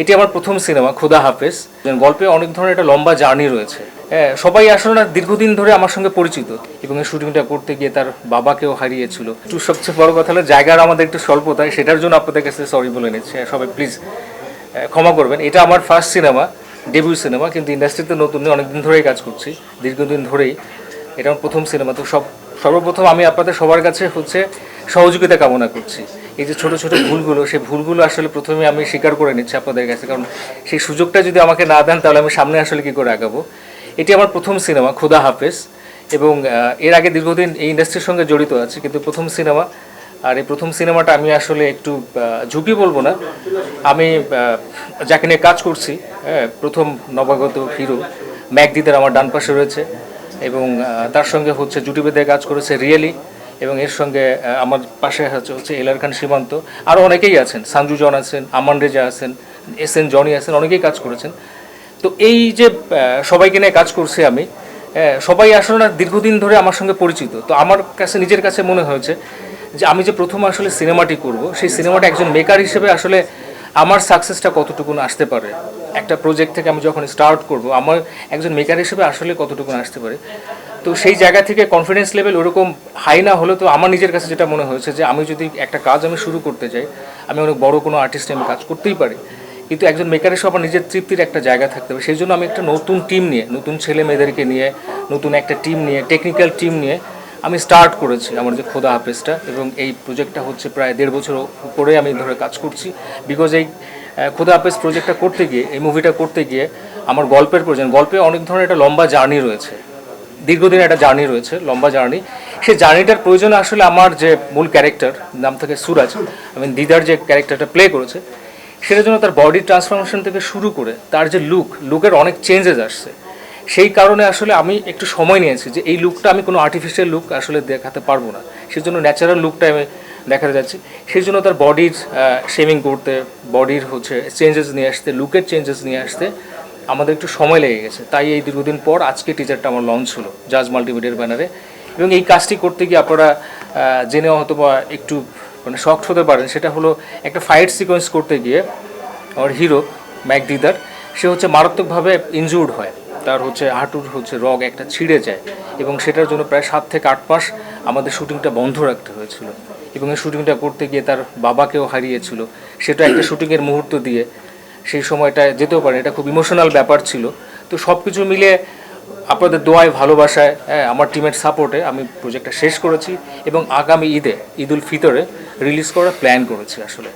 এটি আমার প্রথম সিনেমা খুদা হাফেজ। গল্পে অনেক ধরনের একটা লম্বা জার্নি রয়েছে। হ্যাঁ, সবাই আসলে না দীর্ঘদিন ধরে আমার সঙ্গে পরিচিত এবং এই শুটিংটা করতে গিয়ে তার বাবাকেও হারিয়েছিল। একটু সবচেয়ে বড় কথা হলো জায়গার আমাদের একটু স্বল্পতায় সেটার জন্য আপনাদের কাছে সরি বলে নিচ্ছে। সবাই প্লিজ ক্ষমা করবেন। এটা আমার ফার্স্ট সিনেমা ডেবিউ সিনেমা কিন্তু ইন্ডাস্ট্রিতে নতুন অনেকদিন ধরেই কাজ করছি দীর্ঘদিন ধরেই। এটা আমার প্রথম সিনেমা তো সব সর্বপ্রথম আমি আপনাদের সবার কাছে হচ্ছে সহযোগিতা কামনা করছি। এই যে ছোট ছোট ভুলগুলো সেই ভুলগুলো আসলে প্রথমে আমি স্বীকার করে নিচ্ছি আপনাদের কাছে। কারণ সেই সুযোগটা যদি আমাকে না দেন তাহলে আমি সামনে আসলে কি করে আগাবো? এটি আমার প্রথম সিনেমা খুদা হাফেজ। এবং এর আগে দীর্ঘদিন এই ইন্ডাস্ট্রির সঙ্গে জড়িত আছি কিন্তু প্রথম সিনেমা। আর এই প্রথম সিনেমাটা আমি আসলে একটু ঝুঁকি বলব না। আমি যাকে নিয়ে কাজ করছি হ্যাঁ, প্রথম নবাগত হিরো ম্যাকদিদের আমার ডান পাশে রয়েছে। এবং তার সঙ্গে হচ্ছে জুটি বেঁধে কাজ করেছে রিয়েলি। এবং এর সঙ্গে আমার পাশে হচ্ছে হচ্ছে এলার খান সীমান্ত। আরও অনেকেই আছেন, সানজু জন আছেন, আমান রেজা আছেন, এস এন জনি আছেন, অনেকেই কাজ করেছেন। তো এই যে সবাইকে নিয়ে কাজ করছি আমি সবাই আসলে না দীর্ঘদিন ধরে আমার সঙ্গে পরিচিত। তো আমার কাছে, নিজের কাছে মনে হয়েছে যে আমি যে প্রথম আসলে সিনেমাটি করব, সেই সিনেমাটা একজন মেকার হিসেবে আসলে আমার সাকসেসটা কতটুকু আসতে পারে? একটা প্রজেক্ট থেকে আমি যখন স্টার্ট করব, আমার একজন মেকার হিসেবে আসলে কতটুকু আসতে পারে? তো সেই জায়গা থেকে কনফিডেন্স লেভেল ওরকম হাই না হলে তো আমার নিজের কাছে যেটা মনে হয়েছে যে আমি যদি একটা কাজ আমি শুরু করতে চাই, আমি অনেক বড় কোনো আর্টিস্ট আমি কাজ করতেই পারি। কিন্তু একজন মেকার হিসেবে আমার নিজের তৃপ্তির একটা জায়গা থাকতে হবে। সেই জন্য আমি একটা নতুন টিম নিয়ে, নতুন ছেলে মেয়েদেরকে নিয়ে, নতুন একটা টিম নিয়ে টেকনিক্যাল টিম নিয়ে আমি স্টার্ট করেছি আমার যে খোদা হাফেজটা। এবং এই প্রজেক্টটা হচ্ছে প্রায় দেড় বছর উপরে আমি ধরে কাজ করছি। বিকজ এই খোদা হাফেজ প্রজেক্টটা করতে গিয়ে, এই মুভিটা করতে গিয়ে আমার গল্পের প্রয়োজন, গল্পে অনেক ধরনের একটা লম্বা জার্নি রয়েছে। দীর্ঘদিন একটা জার্নি রয়েছে, লম্বা জার্নি। সেই জার্নিটার প্রয়োজনে আসলে আমার যে মূল ক্যারেক্টার, নাম থেকে সুরাজ আমি দিদার যে ক্যারেক্টারটা প্লে করেছে, সেটার জন্য তার বডি ট্রান্সফরমেশন থেকে শুরু করে তার যে লুক লুকের অনেক চেঞ্জেস আসছে। সেই কারণে আসলে আমি একটু সময় নিয়েছি যে এই লুকটা আমি কোনো আর্টিফিশিয়াল লুক আসলে দেখাতে পারব না। সেই জন্য ন্যাচারাল লুকটা আমি দেখাতে যাচ্ছি। সেই জন্য তার বডির শেমিং করতে বডির হচ্ছে চেঞ্জেস নিয়ে আসতে লুকের চেঞ্জেস নিয়ে আসতে আমাদের একটু সময় লেগে গেছে। তাই এই দীর্ঘদিন পর আজকে টিজারটা আমার লঞ্চ হলো জাজ মাল্টিমিডিয়ার ব্যানারে এবং এই কাজটি করতে গিয়ে আপনারা জেনে হয়তো বা একটু মানে শক্ট হতে পারেন। সেটা হলো একটা ফাইট সিকোয়েন্স করতে গিয়ে আমার হিরো ম্যাকদিদার সে হচ্ছে মারাত্মকভাবে ইনজুর্ড হয়। তার হচ্ছে হাঁটুর হচ্ছে রগ একটা ছিঁড়ে যায় এবং সেটার জন্য প্রায় সাত থেকে আট মাস আমাদের শুটিংটা বন্ধ রাখতে হয়েছিল। এবং এই শুটিংটা করতে গিয়ে তার বাবাকেও হারিয়েছিল। সেটা একটা শুটিংয়ের মুহূর্ত দিয়ে সেই সময়টা যেতেও পারে, এটা খুব ইমোশনাল ব্যাপার ছিল। তো সব কিছু মিলে আপনাদের দোয়ায়, ভালোবাসায় হ্যাঁ আমার টিমের সাপোর্টে আমি প্রজেক্টটা শেষ করেছি এবং আগামী ঈদে ঈদ উল ফিতরে রিলিজ করার প্ল্যান করেছি আসলে।